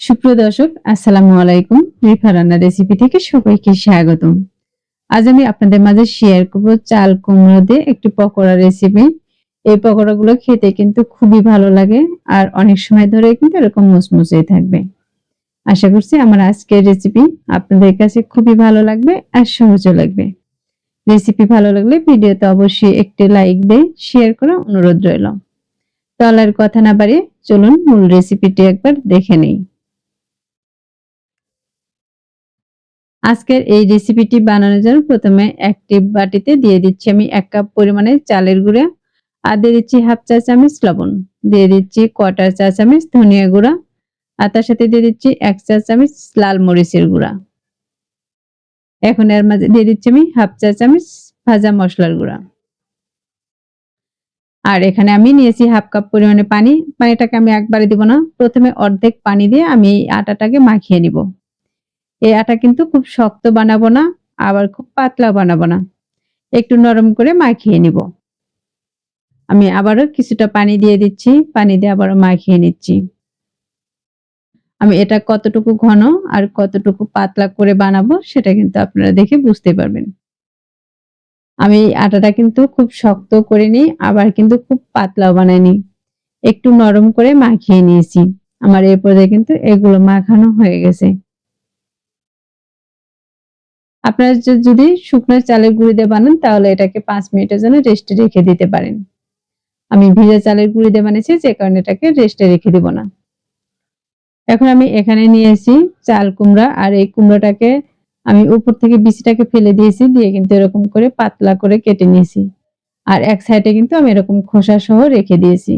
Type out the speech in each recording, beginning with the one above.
সুপ্রিয় দর্শক, আসসালামু আলাইকুম। রিফা রান্না রেসিপি থেকে সবাইকে স্বাগতম। আজ আমি আপনাদের মাঝে শেয়ার করব চাল কুমড়ো দিয়ে একটি পকোড়া রেসিপি এই পকোড়াগুলো খেতে কিন্তু খুবই ভালো লাগে আর অনেক সময় ধরে কিন্তু এরকম মুসমুসে থাকবে। আশা করছি আমার আজকের রেসিপি আপনাদের কাছে খুবই ভালো লাগবে আর সহজও লাগবে। রেসিপি ভালো লাগলে ভিডিওতে অবশ্যই একটি লাইক দিয়ে শেয়ার করা অনুরোধ রইল। তলার কথা না বাড়িয়ে চলুন মূল রেসিপিটি একবার দেখে নেই। আজকের এই রেসিপিটি বানানোর জন্য প্রথমে একটি বাটিতে দিয়ে দিচ্ছি আমি এক কাপ পরিমাণে চালের গুঁড়া আর দিয়ে দিচ্ছি হাফ চা চামচ লবণ। দিয়ে দিচ্ছি কটার চা চামচ ধনিয়া গুঁড়া আর তার সাথে দিয়ে দিচ্ছি এক চা চামচ লাল মরিচের গুঁড়া। এখন এর মাঝে দিয়ে দিচ্ছি আমি হাফ চা চামচ ভাজা মশলার গুঁড়া। আর এখানে আমি নিয়েছি হাফ কাপ পরিমাণে পানি। পানিটাকে আমি একবারে দিব না। প্রথমে অর্ধেক পানি দিয়ে আমি আটাটাকে মাখিয়ে নিব। এই আটা কিন্তু খুব শক্ত বানাবো না, আবার খুব পাতলা বানাবো না। একটু নরম করে মাখিয়ে নিব। আমি আবারও কিছুটা পানি দিয়ে দিচ্ছি, পানি দিয়ে আবারও মাখিয়ে নিচ্ছি। আমি এটা কতটুকু ঘন আর কতটুকু পাতলা করে বানাবো সেটা কিন্তু আপনারা দেখে বুঝতে পারবেন। আমি আটাটা কিন্তু খুব শক্ত করে নিই, আবার কিন্তু খুব পাতলাও বানাইনি একটু নরম করে মাখিয়ে নিয়েছি। আমার এরপরে কিন্তু এগুলো মাখানো হয়ে গেছে। আপনারা যদি শুকনো চালের গুঁড়ি দিয়ে বানান, তাহলে এটাকে পাঁচ মিনিটের জন্য রেস্টে রেখে দিতে পারেন। আমি ভিজা চালের গুঁড়ি দিয়ে বানিয়েছি, যে কারণে এটাকে রেস্টে রেখে দিব না। এখন আমি এখানে নিয়েছি চাল কুমড়া, আর এই কুমড়োটাকে আমি উপর থেকে বিচিটাকে ফেলে দিয়েছি, দিয়ে কিন্তু এরকম করে পাতলা করে কেটে নিয়েছি। আর এক সাইডে কিন্তু আমি এরকম খোসা সহ রেখে দিয়েছি।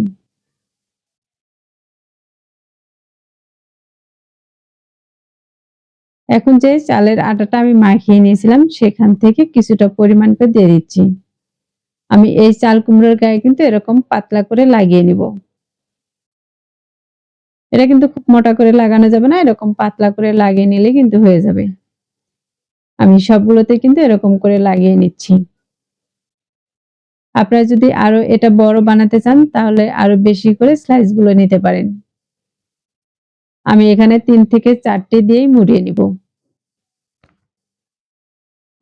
এখন যে চালের আটাটা আমি মাখিয়ে নিয়েছিলাম, সেখান থেকে কিছুটা পরিমাণ করে দিয়ে দিচ্ছি। আমি এই চাল কুমড়োর গায়ে কিন্তু এরকম পাতলা করে লাগিয়ে নিব। এটা কিন্তু খুব মোটা করে লাগানো যাবে না, এরকম পাতলা করে লাগিয়ে নিলে কিন্তু হয়ে যাবে। আমি সবগুলোতে কিন্তু এরকম করে লাগিয়ে নিচ্ছি। আপনারা যদি আরও এটা বড় বানাতে চান, তাহলে আরও বেশি করে স্লাইসগুলো নিতে পারেন। আমি এখানে তিন থেকে চারটে দিয়েই মুড়িয়ে নিব।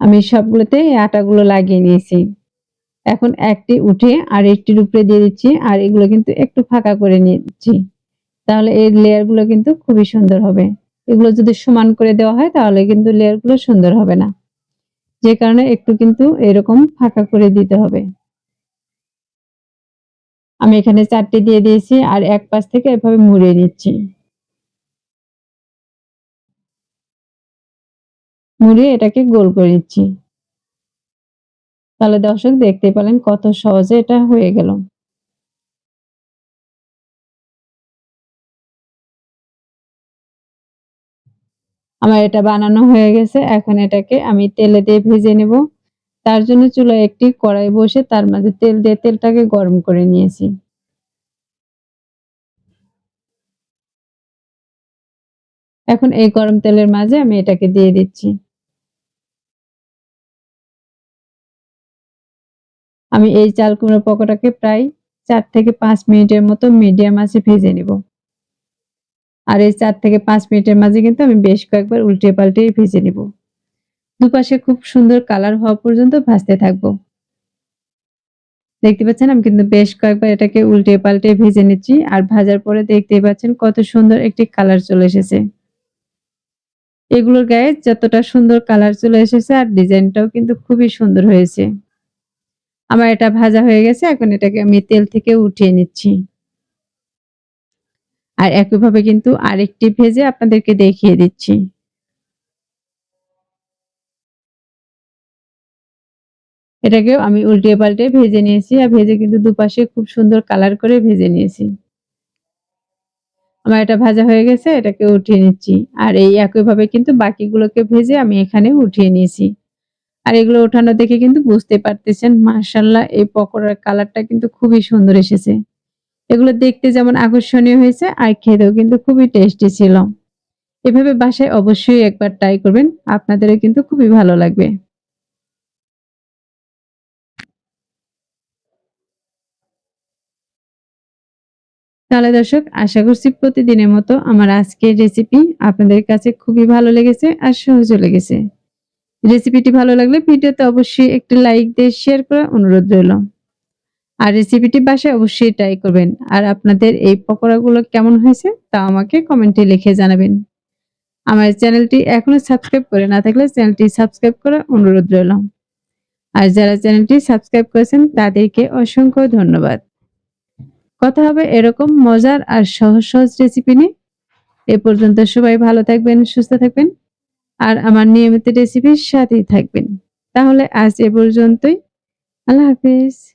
আমি সবগুলোতে আটাগুলো লাগিয়ে নিয়েছি। এখন একটি উঠে আর একটির উপরে দিয়ে দিচ্ছি আর এগুলো কিন্তু একটু ফাঁকা করে নিচ্ছি। তাহলে এই লেয়ারগুলো কিন্তু খুবই সুন্দর হবে। এগুলো যদি সমান করে দেওয়া হয় তাহলে কিন্তু লেয়ারগুলো সুন্দর হবে না। যে কারণে একটু কিন্তু এরকম ফাঁকা করে দিতে হবে। আমি এখানে চারটি দিয়ে দিয়েছি আর এক পাশ থেকে এভাবে মুড়িয়ে নিচ্ছি। মুড়িয়ে এটাকে গোল করে নিচ্ছি। তাহলে দর্শক দেখতে পেলেন কত সহজে এটা হয়ে গেল। আমার এটা বানানো হয়ে গেছে। এখন এটাকে আমি তেলে দিয়ে ভেজে নেব। তার জন্য চুলায় একটি কড়াই বসে তার মাঝে তেল দিয়ে তেলটাকে গরম করে নিয়েছি। এখন এই গরম তেলের মাঝে আমি এটাকে দিয়ে দিচ্ছি। আমি এই চাল কুমড়ো পকোটাকে প্রায় চার থেকে পাঁচ মিনিটের মতো মিডিয়াম আছে ভেজে নিব। আর এই চার থেকে পাঁচ মিনিটের মাঝে কিন্তু আমি বেশ কয়েকবার উল্টে পাল্টে ভেজে নিব। দুপাশে খুব সুন্দর কালার হওয়া পর্যন্ত ভাজতে থাকব। দেখতে পাচ্ছেন, আমি কিন্তু বেশ কয়েকবার এটাকে উল্টে পাল্টে ভেজে নিচ্ছি আর ভাজার পরে দেখতে পাচ্ছেন কত সুন্দর একটি কালার চলে এসেছে। এগুলোর গায়ে যতটা সুন্দর কালার চলে এসেছে আর ডিজাইনটাও কিন্তু খুবই সুন্দর হয়েছে। আমার এটা ভাজা হয়ে গেছে, এখন এটাকে আমি তেল থেকে উঠিয়ে নিচ্ছি। আর একইভাবে কিন্তু আরেকটি ভেজে আপনাদেরকে দেখিয়ে দিচ্ছি। এটাকেও আমি উল্টিয়ে পাল্টে ভেজে নিয়েছি, আর ভেজে কিন্তু দুপাশে খুব সুন্দর কালার করে ভেজে নিয়েছি। আমার এটা ভাজা হয়ে গেছে, এটাকে উঠিয়ে নিচ্ছি। আর এই একইভাবে কিন্তু বাকিগুলোকে ভেজে আমি এখানে উঠিয়ে নিয়েছি। আর এগুলো ওঠানো দেখে কিন্তু বুঝতে পারতেছেন মার্শাল্লাহ এই পকোড়ার কালারটা কিন্তু খুবই সুন্দর এসেছে। এগুলো দেখতে যেমন আকর্ষণীয় হয়েছে, আর খেতেও কিন্তু খুবই টেস্টি ছিল। এভাবে বাসায় অবশ্যই একবার ট্রাই করবেন, আপনাদেরও কিন্তু খুবই ভালো লাগবে। তাহলে দর্শক, আশা করছি প্রতিদিনের মতো আমার আজকের রেসিপি আপনাদের কাছে খুবই ভালো লেগেছে আর সহজও লেগেছে। রেসিপিটি ভালো লাগলে ভিডিওতে অবশ্যই একটি লাইক দিয়ে শেয়ার করার অনুরোধ রইল। আর রেসিপিটি বাসায় অবশ্যই ট্রাই করবেন। আর আপনাদের এই পকোড়াগুলো কেমন হয়েছে তা আমাকে কমেন্টে লিখে জানাবেন। আমার চ্যানেলটি এখনও সাবস্ক্রাইব করে না থাকলে চ্যানেলটি সাবস্ক্রাইব করার অনুরোধ রইল। আর যারা চ্যানেলটি সাবস্ক্রাইব করেছেন, তাদেরকে অসংখ্য ধন্যবাদ। কথা হবে এরকম মজার আর সহজ সহজ রেসিপি নিয়ে। এ পর্যন্ত সবাই ভালো থাকবেন, সুস্থ থাকবেন। আর আমার নিয়মিত রেসিপির সাথেই থাকবেন। তাহলে আজ এ পর্যন্তই। আল্লাহ হাফেজ।